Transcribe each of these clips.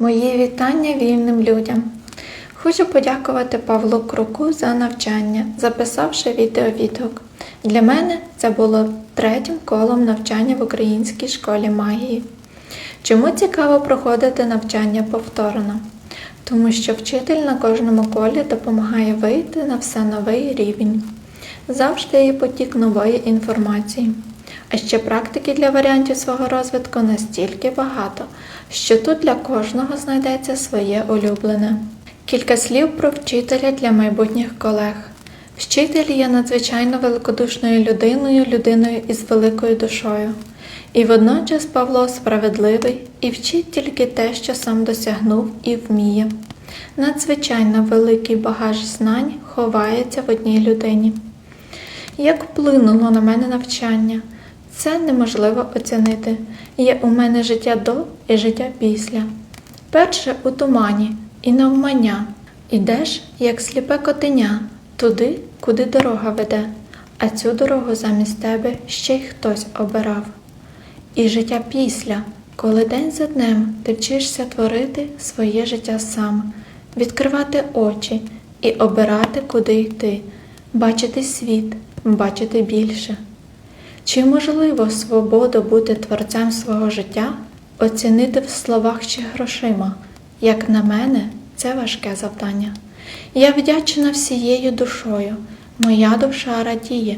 Мої вітання вільним людям. Хочу подякувати Павлу Круку за навчання, записавши відеовідгук. Для мене це було третім колом навчання в українській школі магії. Чому цікаво проходити навчання повторно? Тому що вчитель на кожному колі допомагає вийти на все новий рівень. Завжди є потік нової інформації. А ще практики для варіантів свого розвитку настільки багато, що тут для кожного знайдеться своє улюблене. Кілька слів про вчителя для майбутніх колег. Вчитель є надзвичайно великодушною людиною, людиною із великою душою. І водночас Павло справедливий і вчить тільки те, що сам досягнув і вміє. Надзвичайно великий багаж знань ховається в одній людині. Як вплинуло на мене навчання? Це неможливо оцінити. Є у мене життя до і життя після. Перше у тумані і навмання. Ідеш, як сліпе котеня, туди, куди дорога веде, а цю дорогу замість тебе ще й хтось обирав. І життя після, коли день за днем ти вчишся творити своє життя сам, відкривати очі і обирати, куди йти, бачити світ, бачити більше. Чи можливо свободу бути творцем свого життя, оцінити в словах чи грошима? Як на мене, це важке завдання. Я вдячна всією душою, моя душа радіє,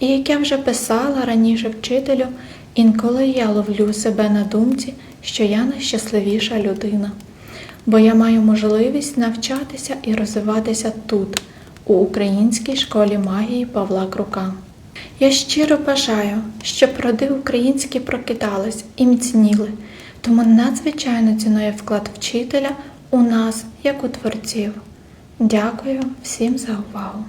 і як я вже писала раніше вчителю, інколи я ловлю себе на думці, що я найщасливіша людина, бо я маю можливість навчатися і розвиватися тут, у Українській школі магії Павла Крука. Я щиро бажаю, щоб роди українські прокидались і міцніли, тому надзвичайно цінує вклад вчителя у нас, як у творців. Дякую всім за увагу!